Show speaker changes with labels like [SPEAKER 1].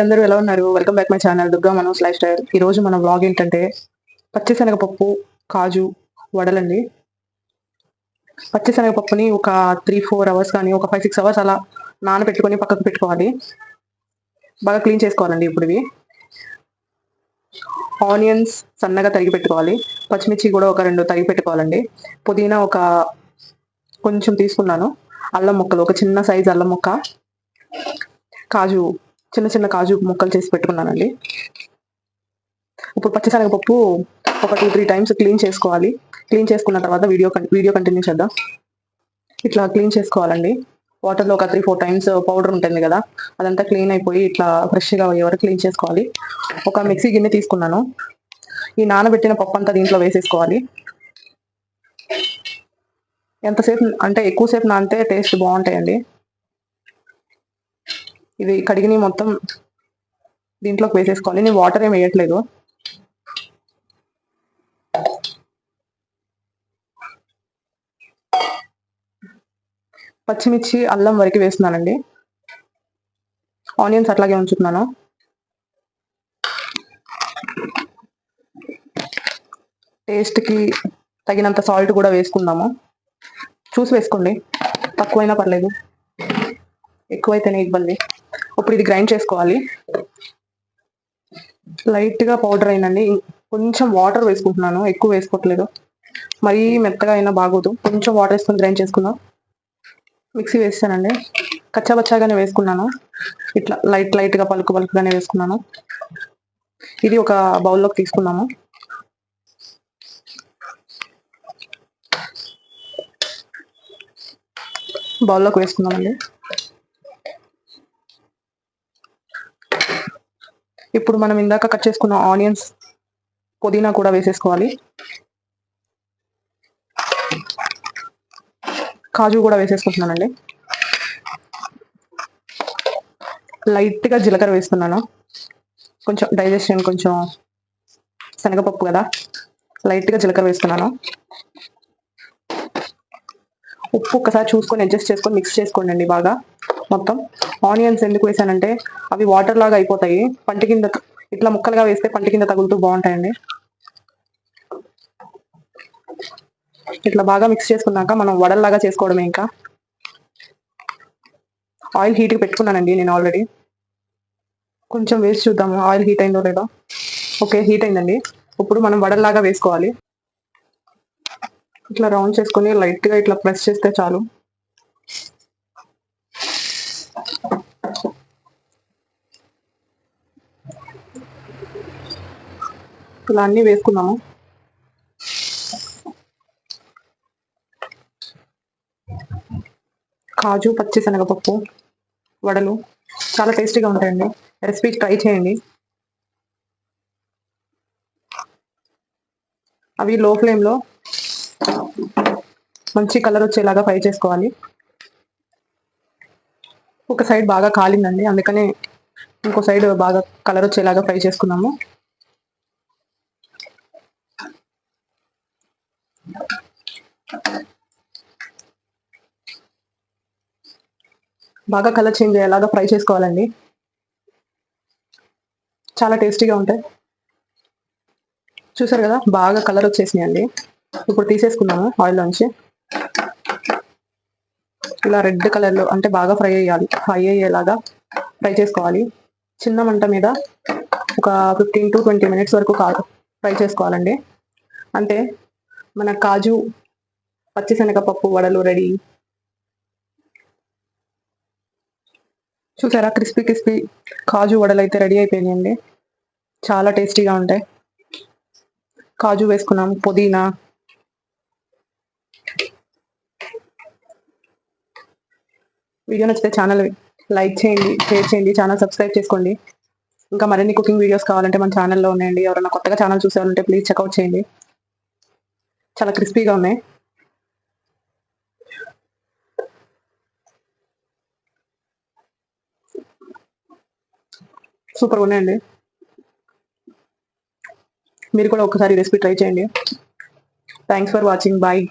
[SPEAKER 1] అందరూ ఎలా ఉన్నారు? Welcome back my channel Durga Mano's lifestyle ఈ రోజు మన బ్లాగ్ ఏంటంటే పచ్చిశనగపప్పు కాజు వడలండి. పచ్చిశనగపప్పుని ఒక త్రీ ఫోర్ అవర్స్ కానీ ఒక ఫైవ్ సిక్స్ అవర్స్ అలా నానబెట్టుకొని పక్కకు పెట్టుకోవాలి. బాగా క్లీన్ చేసుకోవాలండి ఇప్పుడు ఇవి ఆనియన్స్ సన్నగా తరిగి పెట్టుకోవాలి. పచ్చిమిర్చి కూడా ఒక రెండు తరిగి పెట్టుకోవాలండి. పుదీనా ఒక కొంచెం తీసుకున్నాను. అల్లం ముక్కలు ఒక చిన్న సైజ్ అల్లం ముక్క. కాజు చిన్న చిన్న కాజు ముక్కలు చేసి పెట్టుకున్నానండి. ఇప్పుడు పచ్చిశనగపప్పు ఒక టూ త్రీ టైమ్స్ క్లీన్ చేసుకోవాలి. క్లీన్ చేసుకున్న తర్వాత వీడియో వీడియో కంటిన్యూ చేద్దాం. ఇట్లా క్లీన్ చేసుకోవాలండి. వాటర్లో ఒక త్రీ ఫోర్ టైమ్స్ పౌడర్ ఉంటుంది కదా అదంతా క్లీన్ అయిపోయి ఇట్లా ఫ్రెష్గా అయ్యే వరకు క్లీన్ చేసుకోవాలి. ఒక మిక్సీ గిన్నె తీసుకున్నాను. ఈ నానబెట్టిన పప్పు అంతా దీంట్లో వేసేసుకోవాలి. ఎంతసేపు అంటే ఎక్కువసేపు నానితే టేస్ట్ బాగుంటాయండి. ఇది కడిగిని మొత్తం దీంట్లోకి వేసేసుకోవాలి. నేను వాటర్ ఏం వేయట్లేదు. పచ్చిమిర్చి అల్లం వరకు వేస్తున్నానండి. ఆనియన్స్ అట్లాగే ఉంచుతున్నాను. టేస్ట్కి తగినంత సాల్ట్ కూడా వేసుకుందాము. చూసి వేసుకోండి. తక్కువైనా పర్లేదు. ఎక్కువైతేనే ఇబ్బంది. ఇప్పుడు ఇది గ్రైండ్ చేసుకోవాలి. లైట్గా పౌడర్ అయిందండి. కొంచెం వాటర్ వేసుకుంటున్నాను. ఎక్కువ వేసుకోవట్లేదు. మరీ మెత్తగా అయినా బాగోదు. కొంచెం వాటర్ వేసుకొని గ్రైండ్ చేసుకుందాం. మిక్సీ వేస్తానండి. కచ్చాబచ్చాగానే వేసుకున్నాను. ఇట్లా లైట్ లైట్గా పలుకు పలుకుగానే వేసుకున్నాను. ఇది ఒక బౌల్లోకి తీసుకున్నాము బౌల్లోకి వేసుకుందామండి. ఇప్పుడు మనం ఇందాక కట్ చేసుకున్న ఆనియన్స్ పుదీనా కూడా వేసేసుకోవాలి. కాజు కూడా వేసేసుకుంటున్నానండి. లైట్గా జీలకర్ర వేస్తున్నాను. కొంచెం డైజెషన్ కొంచెం శనగపప్పు కదా. లైట్గా జీలకర్ర వేస్తున్నాను. ఉప్పు ఒకసారి చూసుకొని అడ్జస్ట్ చేసుకొని మిక్స్ చేసుకోండి బాగా. మొత్తం. ఆనియన్స్ ఎందుకు వేసానంటే అవి వాటర్ లాగా అయిపోతాయి. పంట కింద ఇట్లా ముక్కలుగా వేస్తే పంట కింద తగులుతూ బాగుంటాయండి. ఇట్లా బాగా మిక్స్ చేసుకున్నాక మనం వడల్లాగా చేసుకోవడమే ఇంకా. ఆయిల్ హీట్కి పెట్టుకున్నానండి నేను ఆల్రెడీ కొంచెం వేసి చూద్దాము ఆయిల్ హీట్ అయిందో లేదో. ఓకే హీట్ అయిందండి. ఇప్పుడు మనం వడల్లాగా వేసుకోవాలి. ఇట్లా రౌండ్ చేసుకొని లైట్గా ఇట్లా ప్రెస్ చేస్తే చాలు. ఇలా అన్ని వేసుకున్నాము. కాజు పచ్చి శనగపప్పు వడలు చాలా టేస్టీగా ఉంటాయండి. రెసిపీ ట్రై చేయండి. అవి లో ఫ్లేమ్లో మంచి కలర్ వచ్చేలాగా ఫ్రై చేసుకోవాలి. ఒక సైడ్ బాగా కాలిందండి అందుకనే ఇంకో సైడ్ బాగా కలర్ వచ్చేలాగా ఫ్రై చేసుకున్నాము. బాగా కలర్ చేంజ్ అయ్యేలాగా ఫ్రై చేసుకోవాలండి. చాలా టేస్టీగా ఉంటాయి. చూసారు కదా బాగా కలర్ వచ్చేసినాయండి. ఇప్పుడు తీసేసుకున్నాము ఆయిల్ నుంచి ఇలా రెడ్ కలర్లో అంటే బాగా ఫ్రై అయ్యాలి. ఫ్రై అయ్యేలాగా ఫ్రై చేసుకోవాలి. చిన్న మంట మీద ఒక ఫిఫ్టీన్ టు ట్వంటీ మినిట్స్ వరకు ఫ్రై చేసుకోవాలండి. అంటే మన కాజు పచ్చిశనగపప్పు వడలు రెడీ. చూసారా? క్రిస్పీ క్రిస్పీ కాజు వడలు అయితే రెడీ అయిపోయినాయండి. చాలా టేస్టీగా ఉంటాయి. కాజు వేసుకున్నాం పుదీనా. వీడియో నచ్చితే ఛానల్ లైక్ చేయండి షేర్ చేయండి ఛానల్ సబ్స్క్రైబ్ చేసుకోండి. ఇంకా మరిన్ని కుకింగ్ వీడియోస్ కావాలంటే మన ఛానల్లో ఉన్నాయండి. ఎవరైనా కొత్తగా ఛానల్ చూసేవాళ్ళంటే ప్లీజ్ చెక్అవుట్ చేయండి. చాలా క్రిస్పీగా ఉన్నాయి. సూపర్ ఉన్నాయండి. మీరు కూడా ఒకసారి రెసిపీ ట్రై చేయండి. Thanks for watching bye